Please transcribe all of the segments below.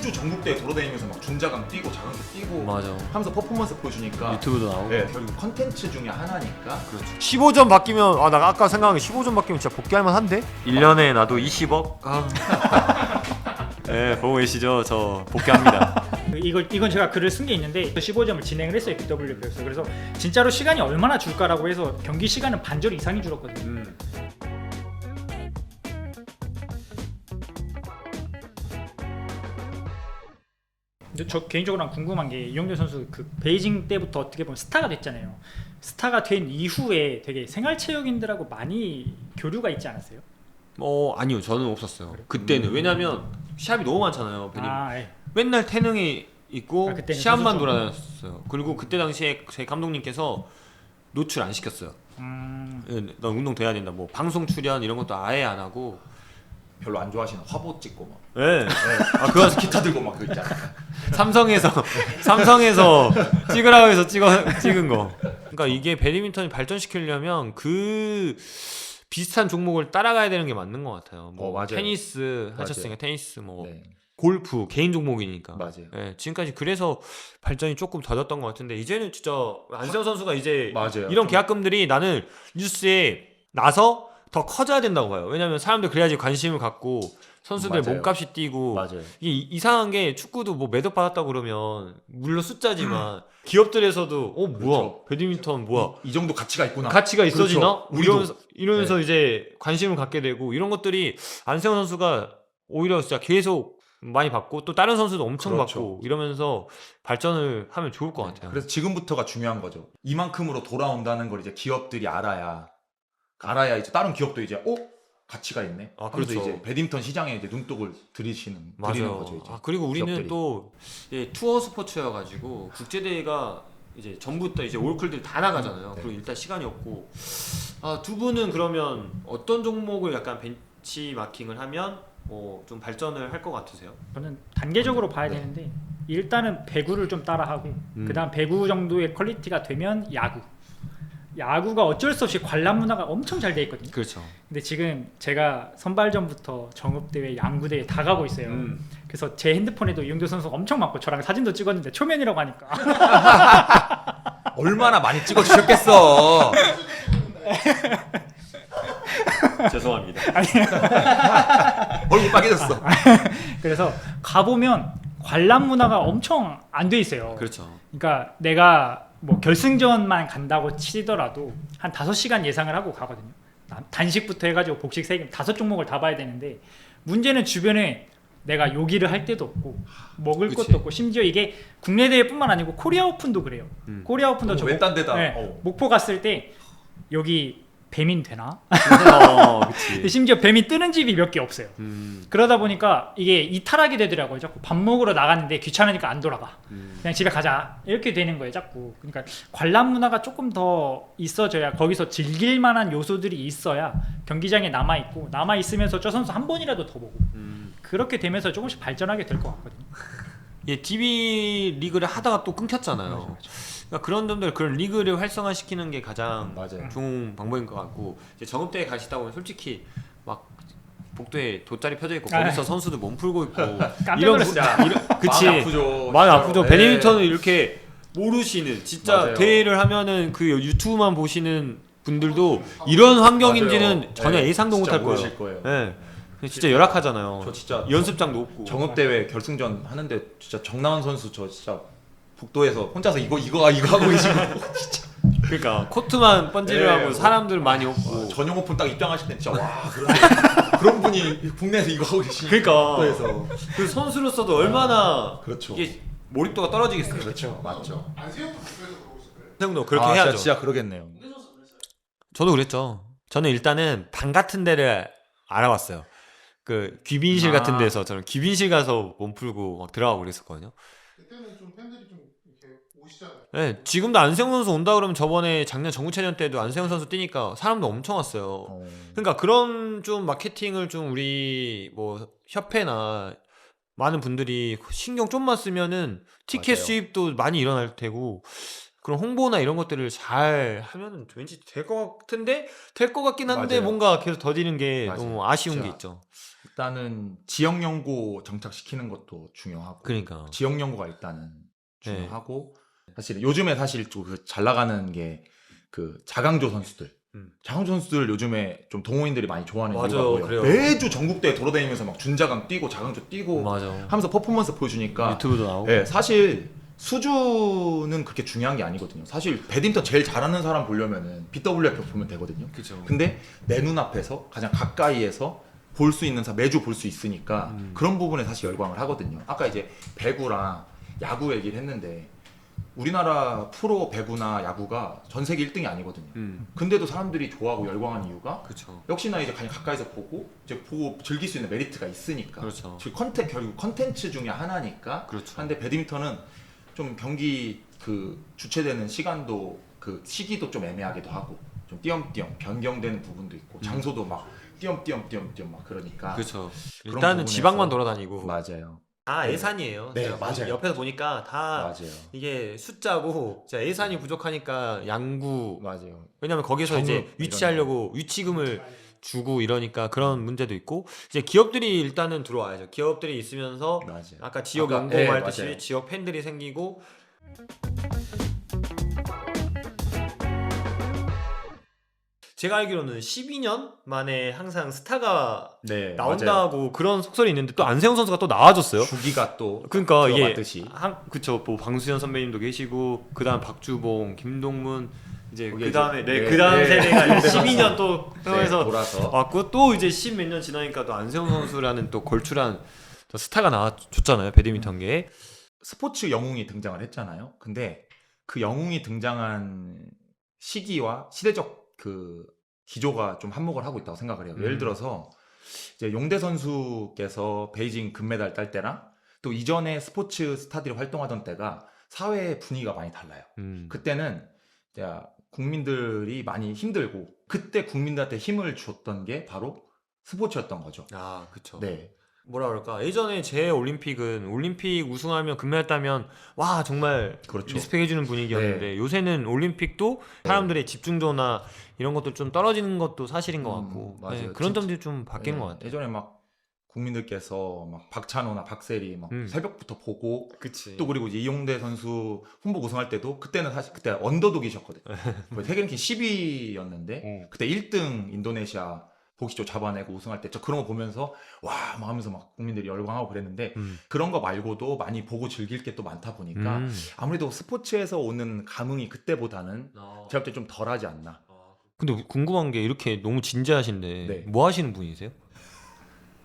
매주 전국대회 돌아다니면서 막 중자강 뛰고 자강도 뛰고 맞아. 하면서 퍼포먼스 보여주니까 유튜브도 나오고. 네, 결국 컨텐츠 중에 하나니까 그렇죠. 15점 바뀌면 아 나 아까 생각한 게 15점 바뀌면 진짜 복귀할 만한데? 1년에 나도 20억. 아. 네, 보고 계시죠? 저 복귀합니다. 이걸 이건 제가 글을 쓴 게 있는데 15점을 진행을 했어요 BWP에서 그래서 진짜로 시간이 얼마나 줄까라고 해서 경기 시간은 반절 이상이 줄었거든요. 음. 저 개인적으로 난 궁금한 게 이용렬 선수 그 베이징 때부터 어떻게 보면 스타가 됐잖아요. 스타가 된 이후에 되게 생활체육인들하고 많이 교류가 있지 않았어요? 어 아니요 저는 없었어요. 그때는 왜냐면 시합이 너무 많잖아요. 아, 예. 맨날 태능이 있고 아, 그때는 시합만 선수 돌아다녔어요. 그리고 그때 당시에 제 감독님께서 노출 안 시켰어요. 음, 예, 너 운동 돼야 된다. 뭐 방송 출연 이런 것도 아예 안 하고. 별로 안 좋아하시는 화보 찍고 막 예. 아 그거 기타 들고 막 그거 있잖아 삼성에서 삼성에서 찍으라고 해서 찍어 찍은 거. 그러니까 이게 배드민턴이 발전시키려면 그 비슷한 종목을 따라가야 되는 게 맞는 것 같아요. 뭐 어, 맞아요. 테니스 맞아요. 하셨으니까 테니스, 뭐 네 골프 개인 종목이니까. 맞아요 예, 지금까지 그래서 발전이 조금 더뎠던 것 같은데 이제는 진짜 안세영 선수가 이제 맞아요 이런 좀- 계약금들이 나는 뉴스에 나서 더 커져야 된다고 봐요. 왜냐하면 사람들 그래야지 관심을 갖고 선수들 맞아요. 몸값이 뛰고 맞아요 이게 이- 이상한 게 축구도 뭐 매듭 받았다 그러면 물론 숫자지만 기업들에서도 어 뭐야 그렇죠. 배드민턴 뭐야 이, 이 정도 가치가 있구나 가치가 있어지나 그렇죠. 우리도. 네. 이러면서, 이러면서 이제 관심을 갖게 되고 이런 것들이 안세영 선수가 오히려 진짜 계속 많이 받고 또 다른 선수도 엄청 그렇죠. 받고 이러면서 발전을 하면 좋을 것 네, 같아요. 그래서 지금부터가 중요한 거죠. 이만큼으로 돌아온다는 걸 이제 기업들이 알아야 알아야 이제 다른 기업도 이제 어 가치가 있네. 아, 하면서 그렇죠. 이제 배드민턴 시장에 이제 눈독을 들이시는 드리는 맞아요. 거죠 이제. 아, 그리고 우리는 기업들이. 또 이제 투어 스포츠여가지고 국제 대회가 이제 전부 다 이제 올클들이 다 나가잖아요. 네. 그리고 일단 시간이 없고 아, 두 분은 그러면 어떤 종목을 약간 벤치 마킹을 하면 뭐 좀 발전을 할 것 같으세요? 저는 단계적으로 봐야 네. 되는데 일단은 배구를 좀 따라하고 음. 그다음 배구 정도의 퀄리티가 되면 야구. 야구가 어쩔 수 없이 관람 문화가 엄청 잘 돼 있거든요. 그렇죠. 근데 지금 제가 선발전부터 정읍대회, 양구대회 다 가고 있어요. 음. 그래서 제 핸드폰에도 이용조 선수가 엄청 많고 저랑 사진도 찍었는데 초면이라고 하니까 얼마나 많이 찍어 주셨겠어. 죄송합니다. 얼굴 빨개졌어. 그래서 가보면 관람 문화가 엄청 안 돼 있어요. 그렇죠. 그러니까 내가 뭐 결승전만 간다고 치더라도 한 5시간 예상을 하고 가거든요. 난- 단식부터 해가지고 복식 세 개 다섯 종목을 다 봐야 되는데 문제는 주변에 내가 요기를 할 데도 없고 먹을 그치. 것도 없고 심지어 이게 국내 대회뿐만 아니고 코리아 오픈도 그래요. 음. 코리아 오픈도 저 왼딴 데다. 네, 어. 목포 갔을 때 여기 뱀인 되나? 어, 근데. 심지어 뱀이 뜨는 집이 몇 개 없어요. 음, 그러다 보니까 이게 이탈하게 되더라고요. 자꾸 밥 먹으러 나갔는데 귀찮으니까 안 돌아가. 음. 그냥 집에 가자 이렇게 되는 거예요 자꾸 그러니까 관람 문화가 조금 더 있어져야 거기서 즐길 만한 요소들이 있어야 경기장에 남아 있고 남아 있으면서 저 선수 한 번이라도 더 보고 음. 그렇게 되면서 조금씩 발전하게 될 것 같거든요 예, TV 리그를 하다가 또 끊겼잖아요. 그러니까 그런 점들 그런 리그를 활성화시키는 게 가장 맞아요. 좋은 방법인 것 같고 이제 정읍대회 가시다 보면 솔직히 막 복도에 돗자리 펴져 있고 아. 거기서 선수들 몸 풀고 있고 깜짝 이런 놀랐어요 이런 그치 마음이 아프죠. 진짜로. 아프죠 네. 배드민턴을 이렇게 모르시는 진짜 맞아요. 대회를 하면은 그 유튜브만 보시는 분들도 이런 환경인지는 맞아요. 전혀 네, 예상도 진짜 못할 거예요. 모르실 거예요. 예. 진짜 열악하잖아요. 저 진짜 연습장도 없고. 정읍 대회 결승전 하는데 진짜 정나은 선수 저 진짜 복도에서 혼자서 이거 이거 이거 하고 계시고 그러니까 코트만 번지를 네, 하고 뭐. 사람들 많이 없고. 와, 전용 오픈 딱 입장하실 때 진짜 와 그런, 그런 분이 국내에서 이거 하고 계시니 그러니까 복도에서 그 선수로서도 얼마나 그렇죠. 이게 몰입도가 떨어지겠어요. 그렇죠 맞죠. 안세영도 그러고. 형도 그렇게 아, 해야죠. 진짜, 진짜 그러겠네요. 저도 그랬죠. 저는 일단은 방 같은 데를 알아봤어요. 그 귀빈실 아. 같은 데서 저는 귀빈실 가서 몸 풀고 막 들어가고 그랬었거든요. 그때는 좀 팬들이 좀 오시잖아요. 네, 지금도 안세영 선수 온다 그러면 저번에 작년 정우체전 때도 안세영 선수 뛰니까 사람도 엄청 왔어요. 어. 그러니까 그런 좀 마케팅을 좀 우리 뭐 협회나 많은 분들이 신경 좀만 쓰면은 티켓 맞아요. 수입도 많이 일어날 테고 그런 홍보나 이런 것들을 잘 하면 왠지 될 것 같은데 될 것 같긴 한데 맞아요. 뭔가 계속 더디는 게 맞아요. 너무 아쉬운 진짜. 게 있죠. 일단은 지역 연구 정착시키는 것도 중요하고 그러니까 지역 연구가 일단은 네. 중요하고 사실 요즘에 사실 좀 잘 나가는 게 그 자강조 선수들 음. 자강조 선수들 요즘에 좀 동호인들이 많이 좋아하는 맞아요, 이유가 뭐예요? 그래요. 매주 전국대회 돌아다니면서 막 준자강 뛰고 자강조 뛰고 맞아. 하면서 퍼포먼스 보여주니까 유튜브도 나오고. 예, 사실 수주는 그렇게 중요한 게 아니거든요. 사실 배드민턴 제일 잘하는 사람 보려면은 BWF 보면 되거든요. 그죠. 근데 내 눈앞에서 가장 가까이에서 볼 수 있는 사 매주 볼 수 있으니까 음. 그런 부분에 사실 열광을 하거든요. 아까 이제 배구랑 야구 얘기를 했는데 우리나라 프로 배구나 야구가 전 세계 1등이 아니거든요. 음. 근데도 사람들이 좋아하고 열광하는 이유가 그렇죠. 역시나 이제 가장 가까이서 보고 이제 보고 즐길 수 있는 메리트가 있으니까. 그렇죠. 즉 컨텐 결국 컨텐츠 중에 하나니까. 그렇죠. 한데 배드민턴은 좀 경기 그 주최되는 시간도 그 시기도 좀 애매하기도 하고 좀 띄엄띄엄 변경되는 부분도 있고 장소도 막 띄엄띄엄 띄엄띄엄 막 그러니까 음. 그렇죠. 그런 일단은 부분에서- 지방만 돌아다니고 맞아요. 다 네. 예산이에요. 네, 제가 맞아요. 옆에서 보니까 다 맞아요. 이게 숫자고 진짜 예산이 부족하니까 양구 맞아요. 왜냐면 거기서 정읍 이제 이런 위치하려고 위치금을 주고 이러니까 그런 문제도 있고 이제 기업들이 일단은 들어와야죠. 기업들이 있으면서 맞아요. 아까 지역 아까- 연구 예, 말했듯이 맞아요. 지역 팬들이 생기고 제가 알기로는 12년 만에 항상 스타가 네. 나온다고 그런 속설이 있는데 또 안세영 선수가 또 나와줬어요. 주기가 또 그러니까 이게 들어갔듯이. 한 그쵸 뭐 방수현 선배님도 계시고 그다음 박주봉, 김동문 이제 그다음에 이제- 네, 네, 그다음 네. 세대가 이제 12년 또 네, 해서 돌아서 왔고 또 이제 10몇년 지나니까 또 안세영 선수라는 또 걸출한 또 스타가 나와줬잖아요 배드민턴계에 스포츠 영웅이 등장을 했잖아요. 근데 그 영웅이 등장한 시기와 시대적 그 기조가 좀 한몫을 하고 있다고 생각을 해요. 예를 음. 들어서 이제 용대 선수께서 베이징 금메달 딸 때랑 또 이전에 스포츠 스타들이 활동하던 때가 사회의 분위기가 많이 달라요. 음. 그때는 이제 국민들이 많이 힘들고 그때 국민들한테 힘을 줬던 게 바로 스포츠였던 거죠. 아 그쵸 네. 뭐라 그럴까 예전에 제 올림픽은 올림픽 우승하면 금메달 따면 와 정말 그렇죠. 리스펙 해주는 분위기였는데 요새는 올림픽도 사람들의 집중도나 이런 것도 좀 떨어지는 것도 사실인 것 음, 같고 맞아요. 네, 그런 점들이 좀 바뀌는 예, 것 같아요. 예전에 막 국민들께서 막 박찬호나 박세리 막 음. 새벽부터 보고 그치. 또 그리고 이제 이용대 선수 훈복 우승할 때도 그때는 사실 그때 언더독이셨거든요. 거의 세계 랭킹 10위였는데 어. 그때 1등 인도네시아 보기쇼 잡아내고 우승할 때 저 그런 거 보면서 와 막 하면서 막 국민들이 열광하고 그랬는데 음. 그런 거 말고도 많이 보고 즐길 게 또 많다 보니까 음. 아무래도 스포츠에서 오는 감흥이 그때보다는 어. 제가 볼때좀 덜하지 않나. 근데 궁금한 게 이렇게 너무 진지하신데 네. 뭐 하시는 분이세요?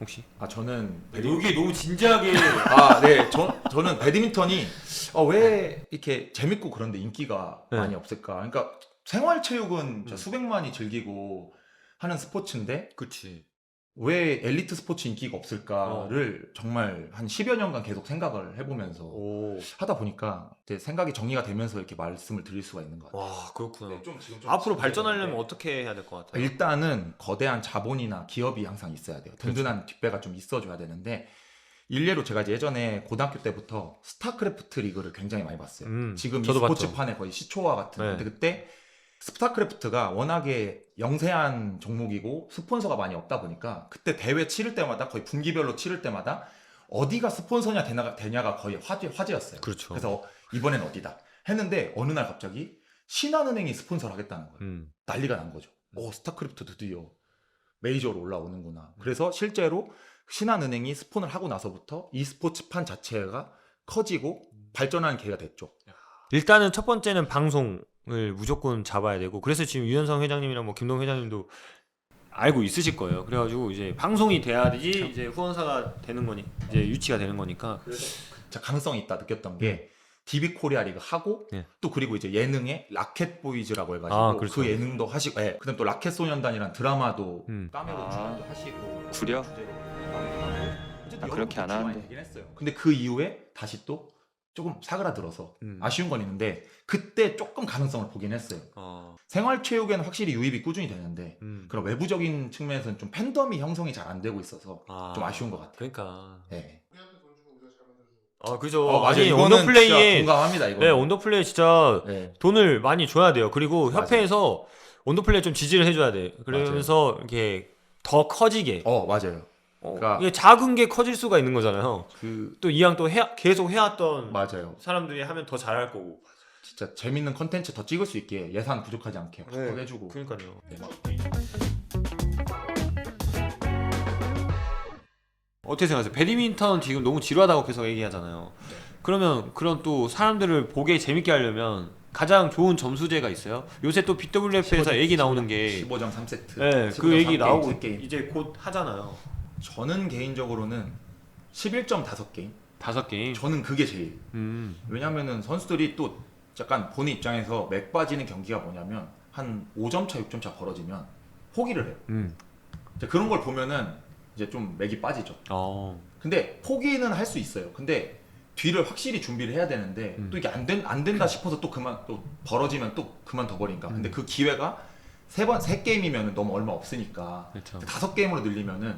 혹시? 아 저는 여기 너무 진지하게 아, 네. 저, 저는 배드민턴이 어, 왜 이렇게 재밌고 그런데 인기가 네. 많이 없을까? 그러니까 생활체육은 음. 수백만이 즐기고 하는 스포츠인데 그치 왜 엘리트 스포츠 인기가 없을까를 정말 한 10여 년간 계속 생각을 해보면서 오. 하다 보니까 이제 생각이 정리가 되면서 이렇게 말씀을 드릴 수가 있는 것 같아요. 와 그렇구나 네, 좀 지금 좀 앞으로. 발전하려면 어떻게 해야 될 것 같아요? 일단은 거대한 자본이나 기업이 항상 있어야 돼요. 든든한 뒷배가 좀 있어줘야 되는데 일례로 제가 이제 예전에 고등학교 때부터 스타크래프트 리그를 굉장히 많이 봤어요. 음, 지금 이 저도 스포츠판의 거의 시초와 같은. 네. 근데 그때 스타크래프트가 워낙에 영세한 종목이고 스폰서가 많이 없다 보니까 그때 대회 치를 때마다 거의 분기별로 치를 때마다 어디가 스폰서냐 되냐가, 거의 화제, 화제였어요. 그렇죠. 그래서 이번엔 어디다 했는데 어느 날 갑자기 신한은행이 스폰서를 하겠다는 거예요. 음. 난리가 난 거죠. 오, 스타크래프트 드디어 메이저로 올라오는구나. 그래서 실제로 신한은행이 스폰을 하고 나서부터 이 스포츠판 자체가 커지고 발전하는 계기가 됐죠. 일단은 첫 번째는 방송 을 무조건 잡아야 되고 그래서 지금 유현성 회장님이랑 뭐 김동 회장님도 알고 있으실 거예요. 그래가지고 이제 방송이 돼야지 이제 후원사가 되는 거니 이제 유치가 되는 거니까 진짜 강성이 있다 느꼈던 게 DB 코리아 리그 하고 네. 또 그리고 이제 예능에 라켓 보이즈라고 해가지고 아, 그렇죠. 그 예능도 하시고, 예. 그다음 또 라켓 소년단이라는 드라마도 음. 까메로 아. 출연도 하시고 구려? 주제로 하고 어쨌든 아, 여러 그렇게 안 하는데. 되긴 했어요. 근데 그 이후에 다시 또 조금 사그라들어서 음. 아쉬운 건 있는데 그때 조금 가능성을 보긴 했어요. 어, 생활체육에는 확실히 유입이 꾸준히 되는데 음. 그런 외부적인 측면에서는 좀 팬덤이 형성이 잘 안 되고 있어서 아, 좀 아쉬운 것 같아요. 그러니까 네. 우리한테 돈 주고 우리가 잘 만들어주고 아 그죠. 어, 맞아요. 아니 이거는 온더 플레이에 진짜 공감합니다. 이거. 네 온더 플레이 진짜 네. 돈을 많이 줘야 돼요. 그리고 맞아요. 협회에서 온더 플레이 좀 지지를 해줘야 돼. 그러면서 이렇게 더 커지게. 어 맞아요. 어, 그러니까- 이게 작은 게 커질 수가 있는 거잖아요. 그 또 이왕 또 해, 계속 해왔던 맞아요. 사람들이 하면 더 잘할 거고. 진짜 재밌는 컨텐츠 더 찍을 수 있게 예산 부족하지 않게 네. 확 해주고. 그러니까요. 네. 어떻게 생각하세요? 배드민턴 지금 너무 지루하다고 계속 얘기하잖아요. 네. 그러면 그런 또 사람들을 보게 재밌게 하려면 가장 좋은 점수제가 있어요. 요새 또 BWF에서 얘기 나오는 게 15점 3세트. 네, 그 얘기 나오고 이제 곧 하잖아요. 저는 개인적으로는 11점 5게임. 다섯 게임. 저는 그게 제일. 음. 왜냐면은 선수들이 또 약간 본인 입장에서 맥 빠지는 경기가 뭐냐면 한 5점 차, 6점 차 벌어지면 포기를 해요. 음. 이제 그런 걸 보면은 이제 좀 맥이 빠지죠. 어. 근데 포기는 할 수 있어요. 근데 뒤를 확실히 준비를 해야 되는데 음. 또 이게 안, 된, 안 된다 싶어서 또 그만 또 벌어지면 또 그만 더 버리니까. 근데 음. 그 기회가 세 번 세 게임이면 너무 얼마 없으니까. 다섯 게임으로 늘리면은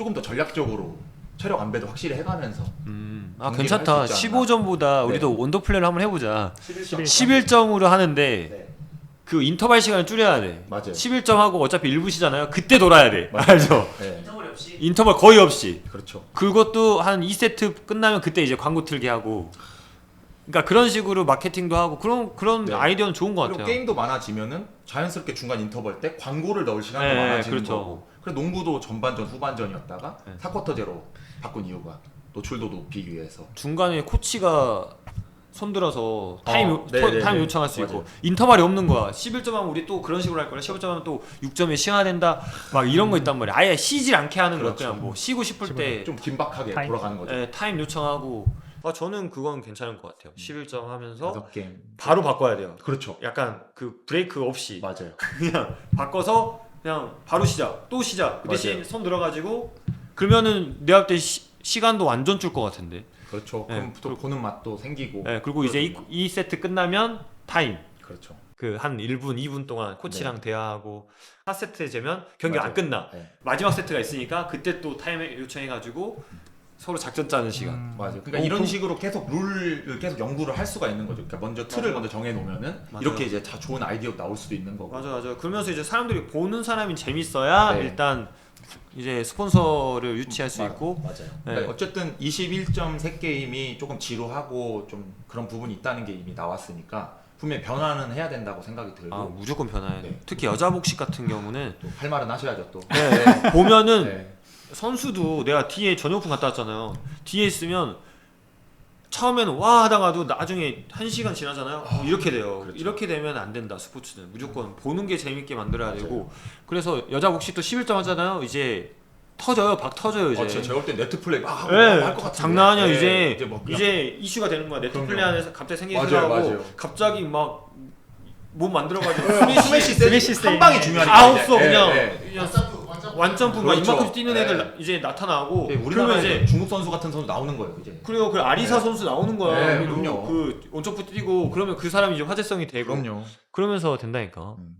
조금 더 전략적으로 체력 안배도 확실히 해가면서 음. 아 경기를 괜찮다. 할수 있지 않나. 15점보다 네. 우리도 원더 플레이를 한번 해보자. 11점. 11점으로 하는데 네. 그 인터벌 시간을 줄여야 돼. 맞아요. 11점 하고 어차피 1부시잖아요. 그때 돌아야 돼. 맞아요. 알죠? 네. 인터벌 거의 없이. 그렇죠. 그것도 한 2세트 끝나면 그때 이제 광고 틀게 하고. 그러니까 그런 식으로 마케팅도 하고 그런 그런 네. 아이디어는 좋은 것 그리고 같아요. 게임도 많아지면은 자연스럽게 중간 인터벌 때 광고를 넣을 시간도 네, 많아지는 그렇죠. 거고. 그래 농구도 전반전 후반전이었다가 네. 4쿼터제로 바꾼 이유가 노출도 높이기 위해서. 중간에 코치가 손들어서 타임, 어, 요- 네, 토- 네, 타임 네. 요청할 수 있고 맞아요. 인터벌이 없는 거야 11점 하면 우리 또 그런 식으로 할 거야 15점 하면 또 6점에 쉬어야 된다 막 이런 거 있단 말이야 아예 쉬질 않게 하는 거야 그렇죠. 그냥 뭐 쉬고 싶을 때 좀 긴박하게 타임. 돌아가는 거죠. 예, 타임 요청하고 아 저는 그건 괜찮은 것 같아요 11점 하면서 다섯 게임. 바로 바꿔야 돼요 그렇죠. 약간 그 브레이크 없이 맞아요. 그냥 바꿔서 그냥 바로 시작 또 시작 그 대신 맞아요. 손 들어가지고 그러면은 내가 볼때 시간도 완전 줄 것 같은데 그렇죠. 네, 그럼 또 보는 맛도 생기고. 예, 그리고 이제 이, 이 세트 끝나면 타임 그렇죠. 그 한 1분, 2분 동안 코치랑 대화하고 4세트 되면 경기 안 맞아요. 끝나. 네. 마지막 세트가 있으니까 그때 또 타임 요청해가지고 서로 작전 짜는 시간. 음. 맞아요. 그러니까 어, 이런 그럼- 식으로 계속 룰을 계속 연구를 할 수가 있는 거죠. 그러니까 먼저 틀을. 먼저 정해 놓으면은 맞아요. 이렇게 이제 다 좋은 아이디어 나올 수도 있는 거고. 맞아, 맞아. 그러면서 이제 사람들이 보는 사람이 재밌어야 네. 일단 이제 스폰서를 유치할 수 맞- 있고. 맞아요. 네. 그러니까 어쨌든 21점 세 게임이 조금 지루하고 좀 그런 부분이 있다는 게 이미 나왔으니까 분명히 변화는 해야 된다고 생각이 들고 아 무조건 변화해. 네. 특히 여자 복식 같은 경우는 또 할 말은 하셔야죠 또. 네, 보면은 네. 선수도 내가 뒤에 전용품 갔다 왔잖아요. 뒤에 있으면 처음에는 와 하다가도 나중에 한 시간 지나잖아요. 아, 이렇게 돼요. 그렇죠. 이렇게 되면 안 된다. 스포츠는 무조건 보는 게 재밌게 만들어야 맞아요. 되고. 그래서 여자 복식 도 11점 하잖아요. 이제 터져요. 박 터져요 이제. 어, 진짜 제가 볼 때 네트 플레이 막 하고 네, 할것 같은데. 장난 아니야 네, 이제 이제 뭐 이제 이슈가 되는 거야 네트 그럼요. 플레이 안에서 갑자기 생긴 생각하고. 갑자기 막 몸 만들어가지고 스매시 스매시 스매시 세임. 한 방이 중요하니까. 이제. 없어 네, 그냥 완점프 완점프 완점프 막 그렇죠. 이만큼 뛰는 애들 네. 나- 이제 나타나고 네, 그러면 우리나라에 이제 중국 선수 같은 선수 나오는 거예요 이제. 그리고 그 아리사 네. 선수 나오는 거야. 네, 그럼요. 그 원점프 뛰고 그러면 그 사람이 이제 화제성이 되고 그럼요. 그러면서 된다니까. 음.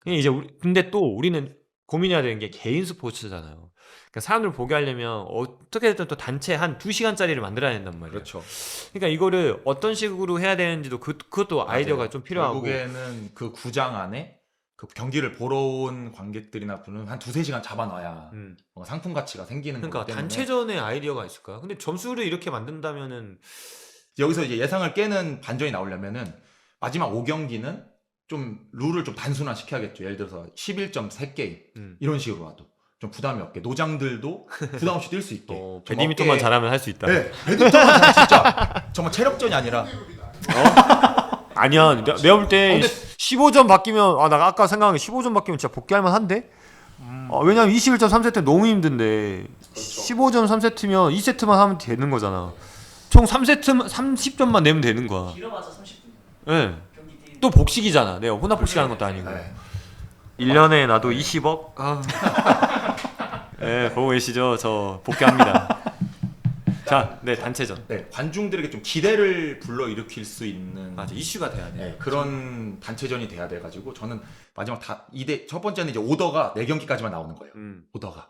그냥 이제 우리, 근데 또 우리는 고민해야 되는 게 개인 스포츠잖아요. 그러니까 사람들 보게 하려면 어떻게든 또 단체 한 2시간짜리를 만들어야 된단 말이에요. 그렇죠. 그러니까 이거를 어떤 식으로 해야 되는지도 그, 그것도 아이디어가 맞아요. 좀 필요하고 결국에는 그 구장 안에 그 경기를 보러 온 관객들이나 분은 한 두세 시간 잡아놔야 음. 뭔가 상품 가치가 생기는 그러니까 거기 때문에 단체전에 아이디어가 있을까요? 근데 점수를 이렇게 만든다면은 여기서 이제 예상을 깨는 반전이 나오려면은 마지막 5경기는 좀 룰을 좀 단순화 시켜야겠죠. 예를 들어서 11점 3게임 음. 이런 식으로라도 좀 부담이 없게 노장들도 부담 없이 뛸 수 있게. 어, 좀 배드민턴만 어깨에- 잘하면 할 수 있다. 네, 배드민턴만 잘하면 진짜 정말 체력전이 아니라 아니야. 내, 내가 볼때 어, 근데- 15점 바뀌면 아 나 아까 생각한 게 15점 바뀌면 진짜 복귀할 만한데. 아, 왜냐면 21점 3세트 너무 힘든데 15점 3세트면 2세트만 하면 되는 거잖아. 총 3세트 30점만 내면 되는 거야. 길어봤자 30분. 예. 또 복식이잖아. 내가 혼합 복식하는 것도 아니고. 네. 1년에 나도 20억. 아. 예, 보고 계시죠? 저 복귀합니다. 자, 네, 단체전. 네, 관중들에게 좀 기대를 불러 일으킬 수 있는 맞아. 이슈가 돼야 돼. 네, 그런 단체전이 돼야 돼 가지고 저는 마지막 다 2대 첫 번째는 이제 오더가 4경기까지만 나오는 거예요. 음. 오더가.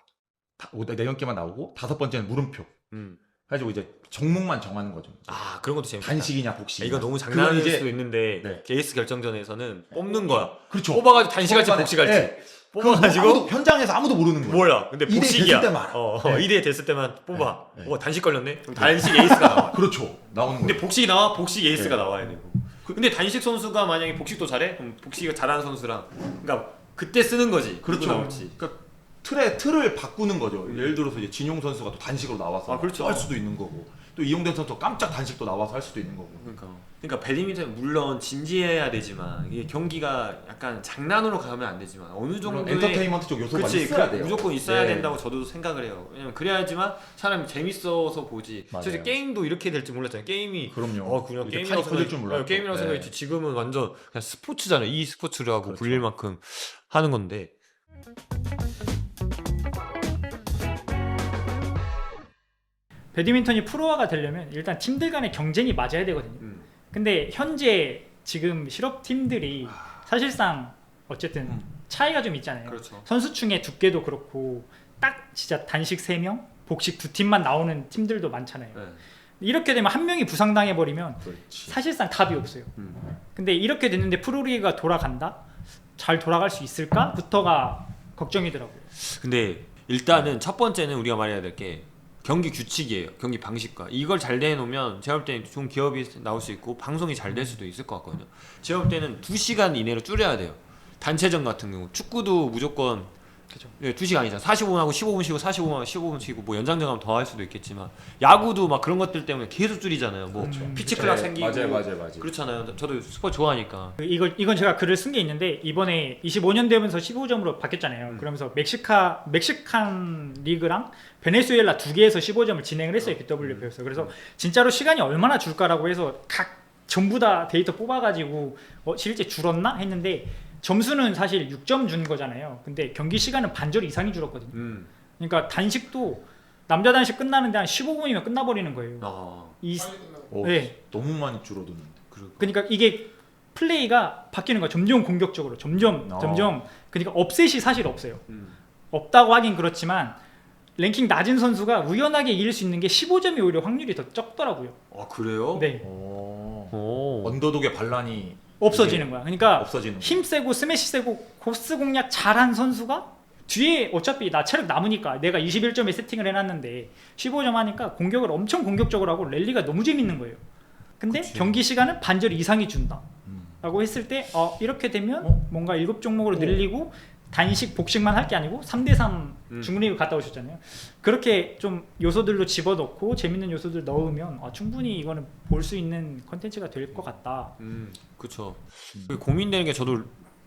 다, 오- 네 경기만 나오고 다섯 번째는 물음표. 음. 가지고 이제 종목만 정하는 거죠. 아 그런 것도 재밌다. 단식이냐 복식. 이거 너무 장난일 이제 수도 있는데 네. 에이스 결정전에서는 뽑는 거야. 그렇죠. 뽑아가지고 단식할지 복식할지. 네. 뽑아가지고 아무도, 현장에서 아무도 모르는 거예요. 몰라. 근데 복식이야. 됐을 때만 알아. 어, 네. 2대 됐을 때만 뽑아. 네. 네. 어, 단식 걸렸네. 그럼 단식 에이스가 나와. 그렇죠. 나오는 근데 거예요. 복식이 나와. 복식 에이스가 네. 나와야 되고. 근데 단식 선수가 만약에 복식도 잘해? 그럼 복식이 잘하는 선수랑 그러니까 그때 쓰는 거지. 그렇죠. 나올지. 그러니까 틀의 틀을 바꾸는 거죠. 예를 들어서 이제 진용 선수가 또 단식으로 나와서 아, 그렇죠. 할 수도 있는 거고 또 이용된 선수 깜짝 단식도 나와서 할 수도 있는 거고. 그러니까 그러니까 배드민턴 물론 진지해야 되지만 이게 경기가 약간 장난으로 가면 안 되지만 어느 정도의 엔터테인먼트 쪽 요소가 그치, 있어야 그 돼요. 무조건 있어야 네. 된다고 저도 생각을 해요. 왜냐면 그래야지만 사람이 재밌어서 보지. 맞아요. 사실 게임도 이렇게 될지 몰랐잖아요. 게임이 그럼요. 어 그냥 이제 게임이라고 판이 커질 줄 생각- 몰랐고. 어, 게임이라고 네. 생각했지. 지금은 완전 그냥 스포츠잖아요. 이 스포츠라고 그렇죠. 불릴 만큼 하는 건데. 배드민턴이 프로화가 되려면 일단 팀들 간의 경쟁이 맞아야 되거든요. 음. 근데 현재 지금 실업 팀들이 사실상 어쨌든 음. 차이가 좀 있잖아요. 그렇죠. 선수층의 두께도 그렇고 딱 진짜 단식 3명, 복식 두 팀만 나오는 팀들도 많잖아요. 네. 이렇게 되면 한 명이 부상당해 버리면 그렇지. 사실상 답이 없어요. 음. 근데 이렇게 됐는데 프로리그가 돌아간다? 잘 돌아갈 수 있을까?부터가 걱정이더라고요. 근데 일단은 첫 번째는 우리가 말해야 될 게 경기 규칙이에요. 경기 방식과 이걸 잘 내놓으면 제가 볼 때는 좋은 기업이 나올 수 있고 방송이 잘 될 수도 있을 것 같거든요. 제가 볼 때는 2시간 이내로 줄여야 돼요. 단체전 같은 경우 축구도 무조건 그죠. 네, 2시간이잖아. 45분 하고 15분 쉬고 45분 하고 15분 쉬고 뭐 연장전 하면 더 할 수도 있겠지만 야구도 막 그런 것들 때문에 계속 줄이잖아요. 뭐 그렇죠. 피치 네, 클락 생기고 맞아요, 맞아요, 맞아요. 그렇잖아요. 저도 스포츠 좋아하니까. 그 이걸 이건 제가 글을 쓴 게 있는데 이번에 25년 되면서 15점으로 바뀌었잖아요. 음. 그러면서 멕시카 멕시칸 리그랑 베네수엘라 두 개에서 15점을 진행을 했어요. BWP에서. 그래서 진짜로 시간이 얼마나 줄까라고 해서 각 전부 다 데이터 뽑아가지고 어, 실제 줄었나 했는데 점수는 사실 6점 준 거잖아요. 근데 경기 시간은 반절 이상이 줄었거든요. 음. 그러니까 단식도 남자 단식 끝나는데 한 15분이면 끝나버리는 거예요. 아. 이. 어, 네. 너무 많이 줄어드는데. 그리고 그러니까 이게 플레이가 바뀌는 거야. 점점 공격적으로, 점점 어. 점점. 그러니까 업셋이 사실 없어요. 음. 없다고 하긴 그렇지만 랭킹 낮은 선수가 우연하게 이길 수 있는 게 15점이 오히려 확률이 더 적더라고요. 아 그래요? 네, 어. 오. 언더독의 반란이 없어지는 거야. 그러니까 없어지는. 힘 세고 스매시 세고 코스 공략 잘한 선수가 뒤에 어차피 나 체력 남으니까 내가 21점에 세팅을 해놨는데 15점 하니까 공격을 엄청 공격적으로 하고 랠리가 너무 재밌는 거예요. 근데 그치. 경기 시간은 반절 이상이 준다. 음. 라고 했을 때 어, 이렇게 되면 어? 뭔가 일곱 종목으로 어. 늘리고 단식 복식만 할 게 아니고 3대3 음. 중리그 갔다 오셨잖아요. 그렇게 좀 요소들로 집어넣고 재밌는 요소들 넣으면 어, 충분히 이거는 볼 수 있는 컨텐츠가 될 것 같다. 음, 그렇죠. 음. 고민되는 게 저도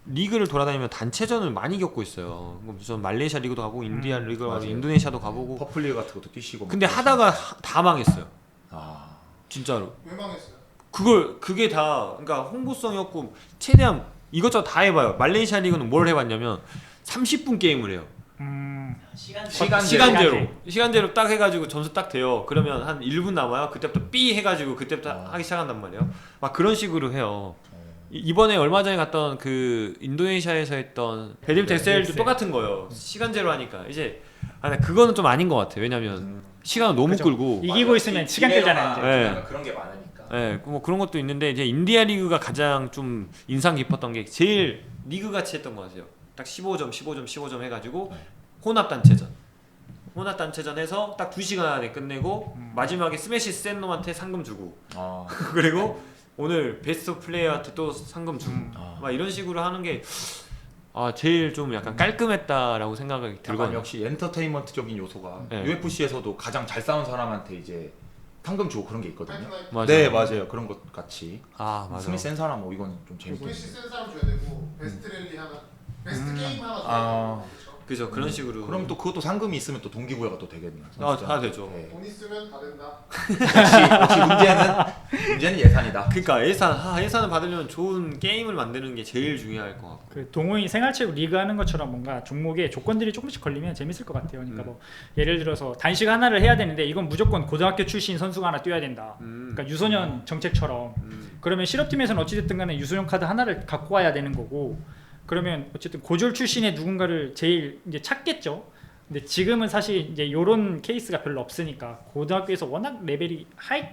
리그를 돌아다니면 단체전을 많이 겪고 있어요. 뭐 무슨 말레이시아 리그도 가보고 인디아 음, 리그 가고 맞아요. 인도네시아도 가보고. 퍼플리그 같은 것도 뛰시고. 근데 막 하다가 하- 다 망했어요. 아. 진짜로. 왜 망했어요? 그걸 그게 다 그러니까 홍보성이 없고 최대한 이것저것 다 해봐요. 말레이시아 리그는 뭘 해봤냐면 30분 게임을 해요. 음, 시간제로. 시간제로 시간제. 시간제로 딱 해가지고 점수 딱 돼요. 그러면 한 1분 남아요. 그때부터 삐 해가지고 그때부터 아. 하기 시작한단 말이에요. 막 그런 식으로 해요. 이- 이번에 얼마 전에 갔던 그 인도네시아에서 했던 배드민턴 네, 셀도 엑셀. 똑같은 거예요. 시간제로 하니까 이제 아, 나 그거는 좀 아닌 것 같아. 왜냐면 음. 시간을 너무 그죠. 끌고 이기고 있으면 시간 끌잖아요. 이제. 네. 그런 게 많으니까. 예, 뭐 그런 것도 있는데 이제 인디아 리그가 가장 좀 인상 깊었던 게 제일 리그 같이 했던 것 같아요. 딱 15점, 15점, 15점 해가지고 네. 혼합 단체전. 혼합 단체전에서 딱 2시간 안에 끝내고 음. 마지막에 스매시 센 놈한테 상금 주고 아. 그리고 오늘 베스트 플레이어한테 또 상금 주고 음. 아. 막 이런 식으로 하는 게 아, 제일 좀 약간 깔끔했다라고 생각이 들거든요. 역시 엔터테인먼트적인 요소가 네. UFC에서도 가장 잘 싸운 사람한테 이제 상금 주고 그런 게 있거든요. 맞아요. 네 맞아요 그런 것 같이 아, 맞아. 스미 센 사람 뭐 이건 좀 재밌게. PC 센 사람 줘야 되고 베스트 랠리 하나, 베스트 음. 게임 하나 줘야 아. 되고 그렇죠? 그죠. 그런 식으로. 그럼 또 그것도 상금이 있으면 또 동기부여가 또 되겠네요. 아, 다 되죠. 네. 돈 있으면 다 된다. 역시, 역시 문제는 문제는 예산이다. 그러니까 예산, 아, 예산을 받으려면 좋은 게임을 만드는 게 제일 중요할 것 같고. 그 동호인 생활체육 리그 하는 것처럼 뭔가 종목에 조건들이 조금씩 걸리면 재밌을 것 같아요. 그러니까 음. 뭐 예를 들어서 단식 하나를 해야 되는데 이건 무조건 고등학교 출신 선수가 하나 뛰어야 된다. 음. 그러니까 유소년 정책처럼 음. 그러면 실업팀에서는 어찌됐든 간에 유소년 카드 하나를 갖고 와야 되는 거고 그러면 어쨌든 고졸 출신의 누군가를 제일 이제 찾겠죠 근데 지금은 사실 이제 이런 케이스가 별로 없으니까 고등학교에서 워낙 레벨이 하이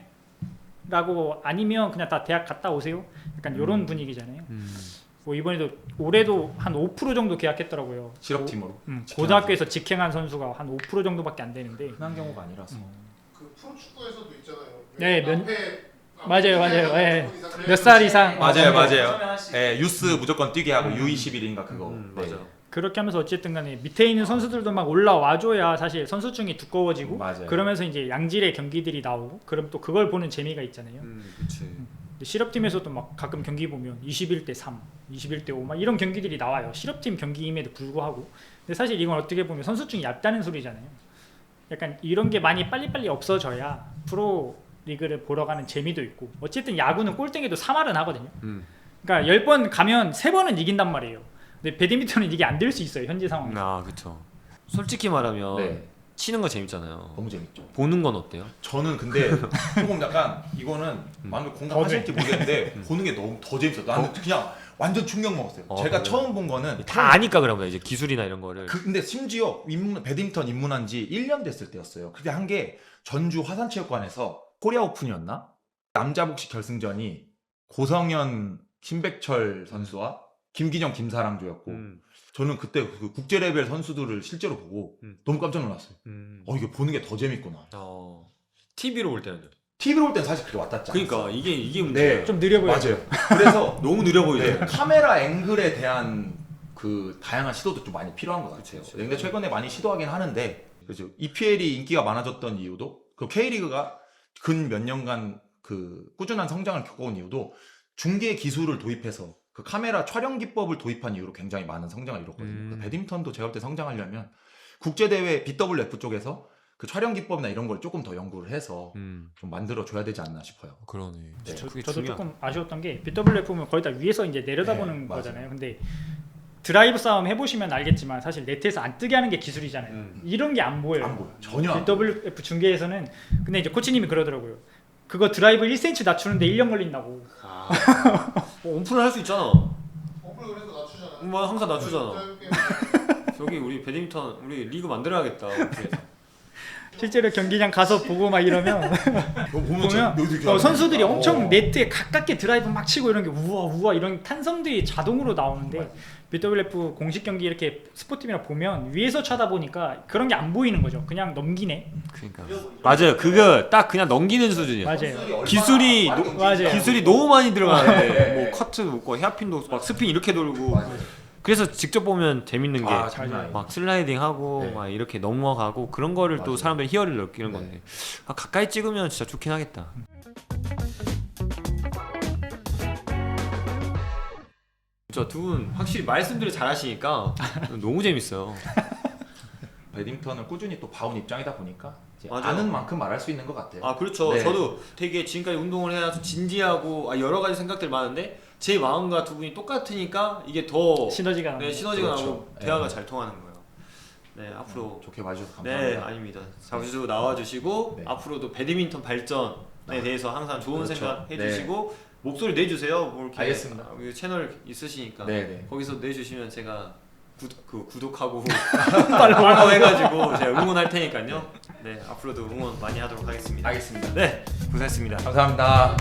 라고 아니면 그냥 다 대학 갔다 오세요. 약간 이런 음. 분위기잖아요. 음. 뭐 이번에도 올해도 한 5% 정도 계약했더라고요. 실업팀으로 음, 고등학교에서 직행한 선수가 한 5% 정도밖에 안 되는데 흔한 경우가 아니라서 그 프로축구에서도 있잖아요. 네, 면- 앞에- 맞아요, 맞아요. 예. 몇 살 이상 맞아요, 어, 맞아요. 예, 유스 무조건 뛰게 하고 음. U21인가 그거. 음, 네. 맞아. 그렇게 하면서 어쨌든 간에 밑에 있는 선수들도 막 올라와줘야 사실 선수층이 두꺼워지고 맞아요. 그러면서 이제 양질의 경기들이 나오고 그럼 또 그걸 보는 재미가 있잖아요. 음, 그렇지. 근데 실업팀에서도 막 가끔 경기 보면 21대 3, 21대 5 막 이런 경기들이 나와요. 실업팀 경기임에도 불구하고. 근데 사실 이건 어떻게 보면 선수층이 얕다는 소리잖아요. 약간 이런 게 많이 빨리빨리 없어져야 프로 리그를 보러 가는 재미도 있고 어쨌든 야구는 꼴등에도 3할은 하거든요. 음. 그러니까 10번 가면 3번은 이긴단 말이에요. 근데 배드민턴은 이게 안 될 수 있어요. 현재 상황. 아, 그렇죠. 솔직히 말하면 네, 치는 거 재밌잖아요. 너무 재밌죠. 보는 건 어때요? 저는 근데 조금 약간 이거는 많은 공감하실지 모르겠는데 보는 게 너무 더 재밌어요. 나는 그냥 완전 충격 먹었어요. 어, 제가 그래요? 처음 본 거는 다 아니까 그런 거야. 이제 기술이나 이런 거를. 그, 근데 심지어 입문, 배드민턴 입문한 지 1년 됐을 때였어요. 그때 한 게 전주 화산체육관에서 코리아 오픈이었나? 남자 복식 결승전이 고성현, 김백철 선수와 김기정, 김사랑조였고 음, 저는 그때 그 국제 레벨 선수들을 실제로 보고 음. 너무 깜짝 놀랐어요. 음. 어 이게 보는 게 더 재밌구나. 어. TV로 볼 때는. TV로 볼 땐 사실 그렇게 왔다지 않았어요. 그러니까 이게 이게. 네. 좀 느려 보여요. 맞아요. 그래서 너무 느려 네, 보이죠. 카메라 앵글에 대한 그 다양한 시도도 좀 많이 필요한 것 같아요. 그치. 근데 최근에 많이 시도하긴 하는데 그죠. EPL이 인기가 많아졌던 이유도 그 K리그가 근 몇 년간 그 꾸준한 성장을 겪어온 이유도 중계 기술을 도입해서 그 카메라 촬영 기법을 도입한 이유로 굉장히 많은 성장을 이뤘거든요. 음. 그래서 배드민턴도 제가 볼 때 성장하려면 국제 대회 BWF 쪽에서 그 촬영 기법이나 이런 걸 조금 더 연구를 해서 음. 좀 만들어 줘야 되지 않나 싶어요. 그러네. 네. 저, 저도 중요하다. 조금 아쉬웠던 게 BWF는 거의 다 위에서 이제 내려다보는 네, 맞아요. 거잖아요. 근데 드라이브 싸움 해보시면 알겠지만 사실 네트에서 안 뜨게 하는 게 기술이잖아요. 음. 이런 게 안 보여요. 안 보여. 전혀 안. BWF 중계에서는 근데 이제 코치님이 그러더라고요. 그거 드라이브 1cm 낮추는데 1년 걸린다고. 아. 어, 온프를 할 수 있잖아. 어플 그래서 낮추잖아. 뭐 항상 낮추잖아. 저기 우리 배드민턴 우리 리그 만들어야겠다. 그래서. 실제로 경기장 가서 보고 막 이러면 이거 보면, 어, 선수들이 거야. 엄청 어. 네트에 가깝게 드라이브 막 치고 이런 게 우와 우와 이런 탄성들이 자동으로 나오는데 BWF 공식 경기 이렇게 스포티비나 보면 위에서 쳐다보니까 그런 게 안 보이는 거죠. 그냥 넘기네. 그러니까. 맞아요. 그거 딱 그냥 넘기는 수준이야. 맞아요. 기술이 노- 맞아요. 기술이 너무 많이 들어가는데 네. 뭐 커트 먹고 헤어핀도 막 스핀 이렇게 돌고 맞아요. 그래서 직접 보면 재밌는 게 아, 막. 슬라이딩 하고 네. 막 이렇게 넘어가고 그런 거를 또 맞아요. 사람들이 희열을 느끼는 네. 건데 아, 가까이 찍으면 진짜 좋긴 하겠다. 진짜 두분 확실히 말씀들을 잘하시니까 너무 재밌어요. 배드민턴을 꾸준히 또 봐온 입장이다 보니까 맞아요. 아는 만큼 말할 수 있는 것 같아요. 아 그렇죠. 네. 저도 되게 지금까지 운동을 해서 진지하고 아, 여러 가지 생각들 많은데 제 마음과 두 분이 똑같으니까 이게 더 시너지가 네, 나는 시너지가 그렇죠. 나고 네. 대화가 잘 통하는 거예요. 네 앞으로 좋게 봐주셔서 네 감사합니다. 아닙니다. 자주 나와주시고 네. 앞으로도 배드민턴 발전에 아, 대해서 항상 좋은 그렇죠. 생각 해주시고 목소리 내주세요. 뭐 이렇게 알겠습니다. 아, 여기 채널 있으시니까 네네. 거기서 내주시면 제가 구, 그 구독하고 팔로우 해가지고 제가 응원할 테니까요. 네 앞으로도 응원 많이 하도록 하겠습니다. 알겠습니다. 네 고생했습니다. 감사합니다.